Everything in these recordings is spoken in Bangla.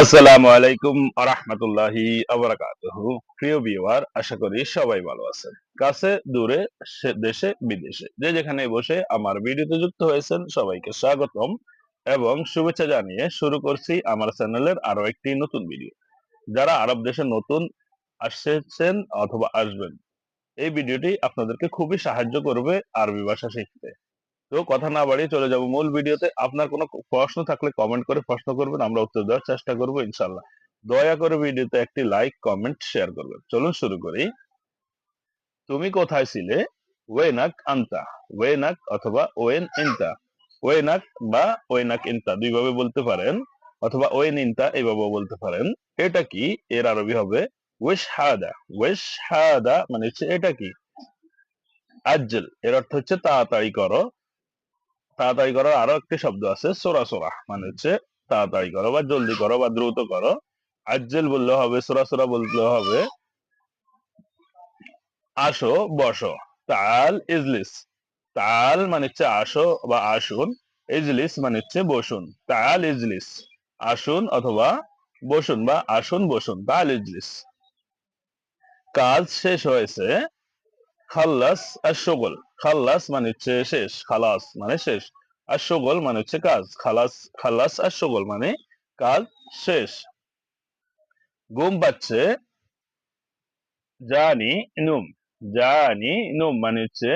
আসসালামু আলাইকুম প্রিয় আশা করি সবাই ভালো আছেন। কাছে, দূরে দেশে, বিদেশে যে যেখানে বসে আমার ভিডিওতে যুক্ত হয়েছেন সবাইকে স্বাগতম এবং শুভেচ্ছা জানিয়ে শুরু করছি আমার চ্যানেলের আরও একটি নতুন ভিডিও। যারা আরব দেশে নতুন আসছেন অথবা আসবেন, এই ভিডিওটি আপনাদেরকে খুবই সাহায্য করবে আরবি ভাষা শিখতে। তো কথা না বাড়িয়ে চলে যাব। মূল ভিডিওতে আপনার কোনো প্রশ্ন থাকলে কমেন্ট করে প্রশ্ন করবেন, আমরা উত্তর দেওয়ার চেষ্টা করব ইনশাল্লাহ দয়া করে ভিডিওতে একটি লাইক কমেন্ট শেয়ার করবেন। চলুন শুরু করি। তুমি কোথায় ছিলে? ওয়েনাক আন্তা, ওয়েনাক অথবা ওয়েন ইনতা, ওয়েনাক বা ওয়েনাক ইনতা দুইভাবে বলতে পারেন, অথবা ওয়েন ইনতা এইভাবে বলতে পারেন। এটা কি? এর আরবি হবে ওয়েশ হাদা ওয়েশ হাদা মানে হচ্ছে এটা কি? আজ্জল, এর অর্থ হচ্ছে তাড়াতাড়ি করো। তাড়াতাড়ি করার আরও একটি শব্দ আছে, সোরা সোরা। মানে হচ্ছে তাড়াতাড়ি করো বা জলদি করো বা দ্রুত করো। আজ্জেল বললে হবে, সোরা সোরা বলতে হবে। আসো, বসো। তাল, ইজলিস। তাল মানে হচ্ছে আসো বা আসুন। ইজলিস মানে হচ্ছে বসুন। তাল, ইজলিস। আসুন অথবা বসুন বা আসুন, বসুন। তাল, ইজলিস। কাজ শেষ হয়েছে। খাল্লাস আর সগল। খাল্লাস মানে হচ্ছে শেষ, খালাস মানে শেষ। আর সগল মানে হচ্ছে কাজ। খালাস খালাস আর সগল মানে কাজ শেষ। ঘুম পাচ্ছে জানি নুম। জানি নুম মানে হচ্ছে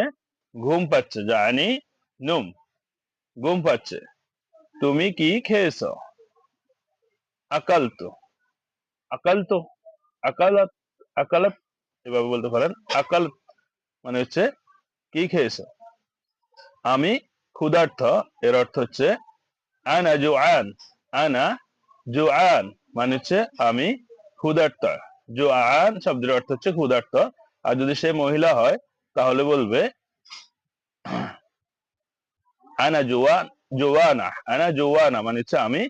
ঘুম পাচ্ছে। জানি নুম। ঘুম পাচ্ছে। তুমি কি খেয়েছ? আকাল তো আকাল তো আকালাত? আকালাত? এভাবে বলতে পারেন। আকাল মানে হচ্ছে কি খেয়েছো? আমি ক্ষুধার্থ এর অর্থ হচ্ছে আনা জুআন আনা জুআন মানে হচ্ছে আমি ক্ষুধার্ত। জুআন শব্দের অর্থ হচ্ছে ক্ষুধার্ত। আর যদি সে মহিলা হয়, তাহলে বলবে আনা জুয়ান, জুয়ানা, আনা জুয়ানা মানে হচ্ছে আমি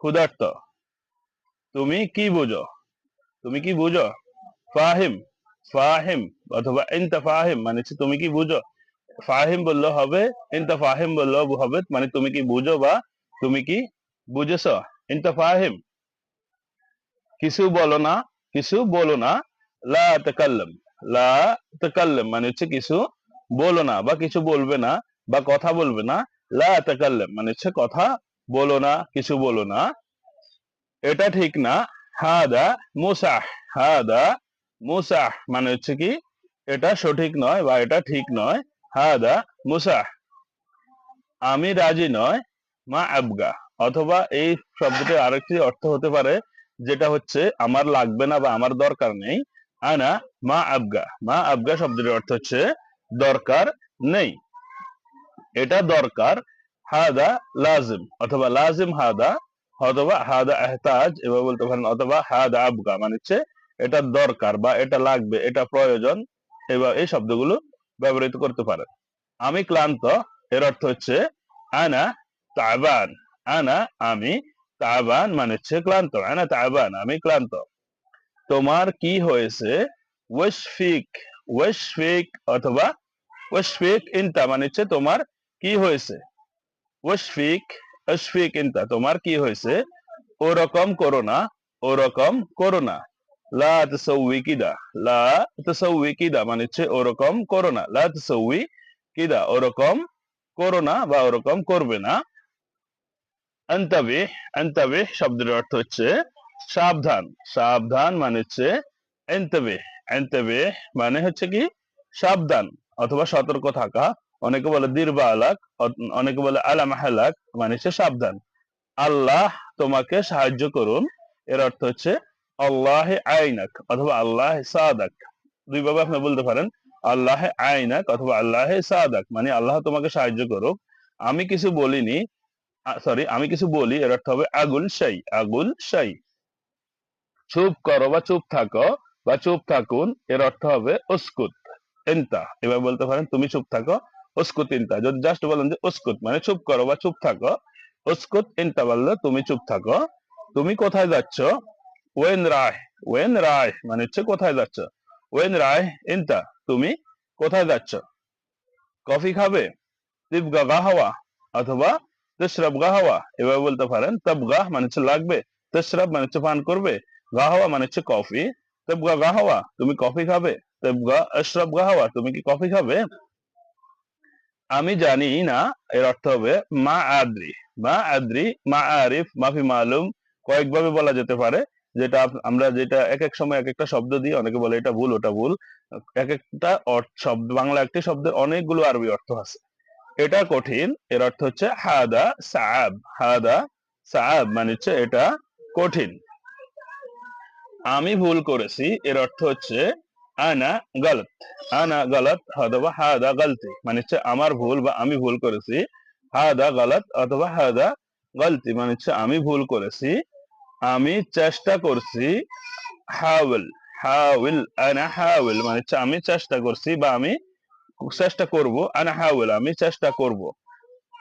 ক্ষুধার্ত। তুমি কি বুঝো? তুমি কি বুঝো? ফাহিম ফাহিম, অথবা ইনতা মানে তুমি কি বুঝো? ফাহিম বললেও হবে, ইনতা বললেও হবে মানে তুমি কি বুঝো বা তুমি কি বুঝেছ? ইনতা কিছু বলো না, কিছু বলো না, লা তাকাল্লাম লা তাকাল্লাম মানে হচ্ছে কিছু বলো না, বা কিছু বলবে না, বা কথা বলবে না, লা তাকাল্লাম মানে হচ্ছে কথা বলো না, কিছু বলো না, এটা ঠিক না, হাদা মুসাহ, হাদা মুসাহ মানে হচ্ছে কি? এটা সঠিক নয় বা এটা ঠিক নয়। হাদা মুসাহ আমি রাজি নয়, মা আবগা। অথবা এই শব্দটির আরেকটি অর্থ হতে পারে, যেটা হচ্ছে আমার লাগবে না বা আমার দরকার নেই। আনা মা আবগা। মা আবগা শব্দটির অর্থ হচ্ছে দরকার নেই। এটা দরকার, হাদা লাজিম। অথবা লাজিম হাদা, অথবা হাদা এহতাজ, এভাবে বলতে পারেন। অথবা হাদা আবগা মানে হচ্ছে এটা দরকার বা এটা লাগবে, এটা প্রয়োজন এই শব্দগুলো ব্যবহৃত করতে পারেন। আমি ক্লান্ত, এর অর্থ হচ্ছে আনা তাবান, আনা আমি তাবান মানে হচ্ছে ক্লান্ত, আনা তাবান, আমি ক্লান্ত। তোমার কি হয়েছে? ওয়েশফিক ওয়েশফিক অথবা ওয়েশফিক ইনতা মানে হচ্ছে তোমার কি হয়েছে? ওয়েশফিক ওয়েশফিক ইনতা, তোমার কি হয়েছে? ওরকম করো না, ওরকম করো না। লা কিদা লা কিদা মানে হচ্ছে ওরকম করো না। লা কিদা ওরকম করো না বা ওরকম করবে না। শব্দের অর্থ হচ্ছে সাবধান। সাবধান মানে হচ্ছে মানে হচ্ছে কি? সাবধান অথবা সতর্ক থাকা। অনেকে বলে দীর্বা আলাক, অনেকে বলে আলাম হালাক মানে হচ্ছে সাবধান। আল্লাহ তোমাকে সাহায্য করুন। এর অর্থ হচ্ছে আল্লাহ আইনাক অথবা আল্লাহ সাদাক। দুইভাবে আপনি বলতে পারেন, আল্লাহ আইনাক অথবা আল্লাহ সাদাক মানে আল্লাহ তোমাকে সাহায্য করুক। আমি কিছু বলিনি সরি আমি কিছু বলি, এর অর্থ হবে আগুল শাই আগুল শাই চুপ করো বা চুপ থাকো, বা চুপ থাকুন, এর অর্থ হবে উস্কুত ইনতা এবার বলতে পারেন, তুমি চুপ থাকো, উস্কুত ইনতা যদি জাস্ট বলেন যে উস্কুত মানে চুপ করো বা চুপ থাকো, উস্কুত ইনতা বললে তুমি চুপ থাকো। তুমি কোথায় যাচ্ছ? ওয়েন রায় ওয়েন রায় মানে হচ্ছে কোথায় যাচ্ছ? ওয়েন রায় ইনতা তুমি কোথায় যাচ্ছ? কফি খাবে? তিবগা গাহাওয়া অথবা তশরাব গাহাওয়া এভাবে বলতে পারেন। তবগাহ মানে হচ্ছে লাগবে তেসরাব মানে হচ্ছে পান করবে গাহাওয়া মানে হচ্ছে কফি। তেবগা গাহাওয়া তুমি কফি খাবে? তেবগা আশরাব গাহাওয়া তুমি কি কফি খাবে? আমি জানি না, এর অর্থ হবে মা আদ্রি। মা আদ্রি, মা আরিফ, মাফি মালুম, কয়েকভাবে বলা যেতে পারে। যেটা আমরা যেটা এক এক সময় এক একটা শব্দ দিই, অনেকে বলে এটা ভুল, ওটা ভুল। এক একটা শব্দ, বাংলা একটি শব্দের অনেকগুলো আরবি অর্থ আছে। এটা কঠিন, এর অর্থ হচ্ছে হাদা সাআব। হাদা সাআব মানে হচ্ছে এটা কঠিন। আমি ভুল করেছি, এর অর্থ হচ্ছে আনা গলত। আনা গলত অথবা হাদা গলতি মানে হচ্ছে আমার ভুল বা আমি ভুল করেছি। হাদা গলত অথবা হাদা গলতি মানে হচ্ছে আমি ভুল করেছি। আমি চেষ্টা করছি হাউল হাউল আনা হাউল মানে আমি চেষ্টা করছি বা আমি চেষ্টা করব আনা হাউল আমি চেষ্টা করব।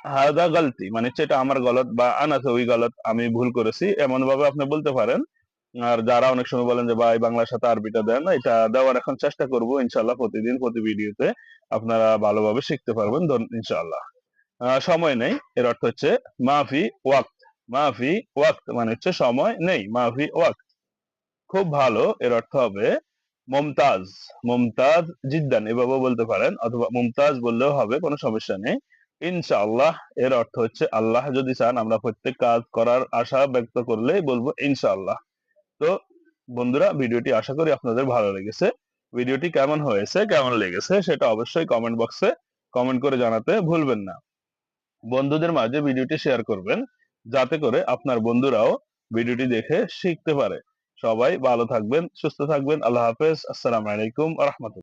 হাদা গলতি মানে এটা আমার গলত বা আনা ওই গলত আমি ভুল করেছি এমন ভাবে আপনি বলতে পারেন। আর যারা অনেক সময় বলেন যে ভাই বাংলার সাথে আরবিটা দেন এটা দেওয়ার এখন চেষ্টা করব ইনশাল্লাহ প্রতিদিন প্রতি ভিডিওতে আপনারা ভালোভাবে শিখতে পারবেন আহ, সময় নেই এর অর্থ হচ্ছে মাফি ওয়াক্ত। মাফি ওয়াক্ত মানে হচ্ছে সময় নেই, মাফি ওয়াক্ত। খুব ভালো, এর অর্থ হবে মুমতাজ মুমতাজ জিদ্দান এভাবে বলতে পারেন, অথবা মুমতাজ বললেও হবে, কোনো সমস্যা নেই। ইনশাআল্লাহ, এর অর্থ হচ্ছে আল্লাহ যদি চান, আমরা প্রত্যেক কাজ করার আশা ব্যক্ত করলেই বলব ইনশাআল্লাহ। তো বন্ধুরা, ভিডিওটি আশা করি আপনাদের ভালো লেগেছে। ভিডিওটি কেমন হয়েছে, কেমন লেগেছে, সেটা অবশ্যই কমেন্ট বক্সে কমেন্ট করে জানাতে ভুলবেন না। বন্ধুদের মাঝে ভিডিওটি শেয়ার করবেন। যাতে করে আপনার বন্ধুরাও ভিডিওটি দেখে শিখতে পারে। সবাই ভালো থাকবেন, সুস্থ থাকবেন। আল্লাহ হাফেজ। আসসালামু আলাইকুম রহমতুল্লাহ।